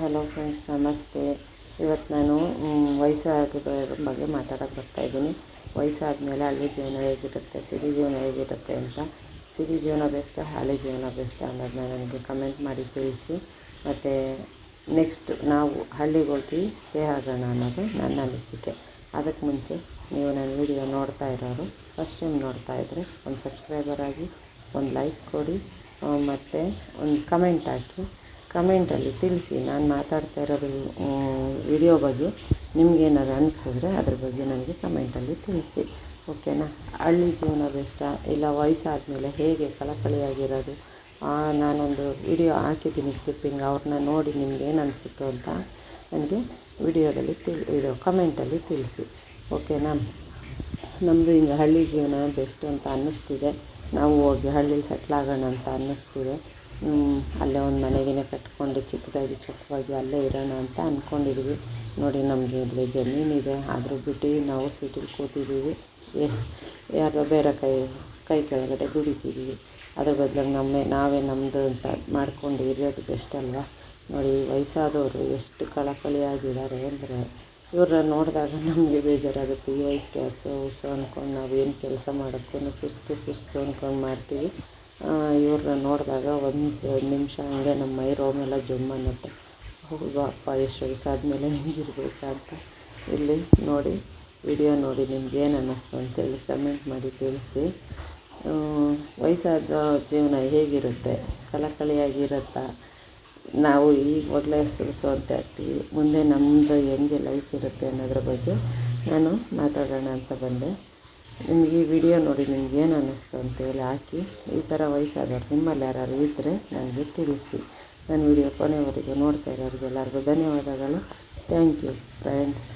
Hello friends ನಮಸ್ತೆ. ಇವತ್ತು ನಾನು ಮ್, ಬಗ್ಗೆ ಬಗ್ಗೆ ಮಾತಾಡೋಕೆ ಬರ್ತಾಯಿದ್ದೀನಿ ವಯಸ್ಸಾದಮೇಲೆ ಹಳ್ಳಿ ಜೀವನ ಹೇಗಿರುತ್ತೆ ಸಿರಿ ಜೀವನ ಹೇಗಿರುತ್ತೆ ಅಂತ. ಸಿರಿ ಜೀವನ ಬೆಸ್ಟ್ ಹಳ್ಳಿ ಜೀವನ ಬೆಸ್ಟ್ ಅನ್ನೋದನ್ನ ನನಗೆ ಕಮೆಂಟ್ ಮಾಡಿ ತಿಳಿಸಿ. ಮತ್ತು ನೆಕ್ಸ್ಟ್ ನಾವು ಹಳ್ಳಿಗೆ ಹೋಗಿ ಸ್ಟೇ ಆಗೋಣ ಅನ್ನೋದು ನನ್ನ ಅನಿಸಿಕೆ. ಅದಕ್ಕೆ ಮುಂಚೆ ನೀವು ನನ್ನ ವಿಡಿಯೋ ನೋಡ್ತಾ ಇರೋರು ಫಸ್ಟ್ ಟೈಮ್ ನೋಡ್ತಾ ಇದ್ದರೆ ಒಂದು ಸಬ್ಸ್ಕ್ರೈಬರ್ ಆಗಿ ಒಂದು ಲೈಕ್ ಕೊಡಿ. ಮತ್ತು ಒಂದು ಕಮೆಂಟ್ ಹಾಕಿ. ಕಮೆಂಟಲ್ಲಿ ತಿಳಿಸಿ, ನಾನು ಮಾತಾಡ್ತಾ ಇರೋದು ವಿಡಿಯೋ ಬಗ್ಗೆ ನಿಮ್ಗೇನಾದ್ರು ಅನಿಸಿದ್ರೆ ಅದ್ರ ಬಗ್ಗೆ ನನಗೆ ಕಮೆಂಟಲ್ಲಿ ತಿಳಿಸಿ ಓಕೆನಾ ಹಳ್ಳಿ ಜೀವನ ಬೆಸ್ಟಾ ಇಲ್ಲ ವಯಸ್ಸಾದಮೇಲೆ ಹೇಗೆ ಕಳಕಳಿಯಾಗಿರೋದು? ನಾನೊಂದು ವಿಡಿಯೋ ಹಾಕಿದ್ದೀನಿ ಕ್ಲಿಪ್ಪಿಂಗ್ ಅವ್ರನ್ನ ನೋಡಿ ನಿಮ್ಗೆ ಏನು ಅನಿಸುತ್ತೋ ಅಂತ ನನಗೆ ವಿಡಿಯೋದಲ್ಲಿ ತಿಳಿ, ಇದು ಕಮೆಂಟಲ್ಲಿ ತಿಳಿಸಿ ಓಕೆನಾ ನಮ್ಮದು ಹಿಂಗೆ ಹಳ್ಳಿ ಜೀವನ ಬೆಸ್ಟ್ ಅಂತ ಅನ್ನಿಸ್ತಿದೆ. ನಾವು ಹೋಗಿ ಹಳ್ಳಿಲಿ ಸೆಟ್ಲಾಗೋಣ ಅಂತ ಅನ್ನಿಸ್ತಿದೆ. ಅಲ್ಲೇ ಒಂದು ಮನೆಗಿನೇ ಕಟ್ಕೊಂಡು ಚಿಕ್ಕದಾಗಿ ಚೊಕ್ಕವಾಗಿ ಅಲ್ಲೇ ಇರೋಣ ಅಂತ ಅಂದ್ಕೊಂಡಿದ್ವಿ ನೋಡಿ ನಮಗೆ ಇಲ್ಲಿ ಜಮೀನಿದೆ, ಆದರೂ ಬಿಟ್ಟು ನಾವು ಸಿಟಿಲಿ ಕೂತಿದ್ದೀವಿ ಯಾರೋ ಬೇರೆ ಕೈ ಕೈ ಕೆಳಗಡೆ ದುಡಿತಿದ್ದೀವಿ ಅದ್ರ ಬದಲಾಗಿ ನಮ್ಮೇ, ನಾವೇ ನಮ್ಮದು ಅಂತ ಮಾಡ್ಕೊಂಡು ಇರೋದು ಬೆಸ್ಟ್ ಅಲ್ವಾ? ನೋಡಿ ವಯಸ್ಸಾದವರು ಎಷ್ಟು ಕಳಕಳಿಯಾಗಿದ್ದಾರೆ ಅಂದರೆ ಇವ್ರನ್ನ ನೋಡಿದಾಗ ನಮಗೆ ಬೇಜಾರಾಗುತ್ತೆ. ಈ ವಯಸ್ಸಿಗೆ ಹಸು, ಹುಸು ಅಂದ್ಕೊಂಡು ನಾವು ಏನು ಕೆಲಸ ಮಾಡೋಕ್ಕೂ ಸುಸ್ತು ಸುಸ್ತು ಅಂದ್ಕೊಂಡು ಮಾಡ್ತೀವಿ. ಇವ್ರನ್ನ ನೋಡಿದಾಗ ಒಂದು ನಿಮಿಷ ಹಂಗೆ ನಮ್ಮ ಮೈ ರೋಮೆಲ್ಲ ಜುಮ್ ಅನ್ನುತ್ತೆ. ಹೌದು ಅಪ್ಪ, ಎಷ್ಟು ವಯಸ್ಸಾದಮೇಲೆ ಹೆಂಗಿರ್ಬೇಕಾ ಇಲ್ಲಿ ನೋಡಿ, ವಿಡಿಯೋ ನೋಡಿ ನಿಮ್ಗೆ ಏನು ಅನ್ನಿಸ್ತು ಅಂತೇಳಿ ಕಮೆಂಟ್ ಮಾಡಿ ತಿಳಿಸಿ. ವಯಸ್ಸಾದ ಜೀವನ ಹೇಗಿರುತ್ತೆ? ಕಳಕಳಿಯಾಗಿರುತ್ತಾ? ನಾವು ಈವಾಗಲೇ ಸುರಿಸುವಂತೆ ಇರ್ತೀವಿ ಮುಂದೆ ನಮ್ಮದು ಹೆಂಗೆ ಲೈಫ್ ಇರುತ್ತೆ ಅನ್ನೋದ್ರ ಬಗ್ಗೆ ನಾನು ಮಾತಾಡೋಣ ಅಂತ ಬಂದೆ. ನಿಮ್ಗೆ ಈ ವಿಡಿಯೋ ನೋಡಿ ನಿಮ್ಗೆ ಏನು ಅನ್ನಿಸ್ತು ಅಂತೇಳಿ ಹಾಕಿ. ಈ ಥರ ವಯಸ್ಸಾದವ್ರು ನಿಮ್ಮಲ್ಲಿ ಯಾರು ಇದ್ದರೆ ನನಗೆ ತಿಳಿಸಿ. ನನ್ನ ವಿಡಿಯೋ ಕೊನೆವರೆಗೂ ನೋಡ್ತಾ ಇರೋರಿಗೆಲ್ಲರಿಗೂ ಧನ್ಯವಾದಗಳು. Thank you friends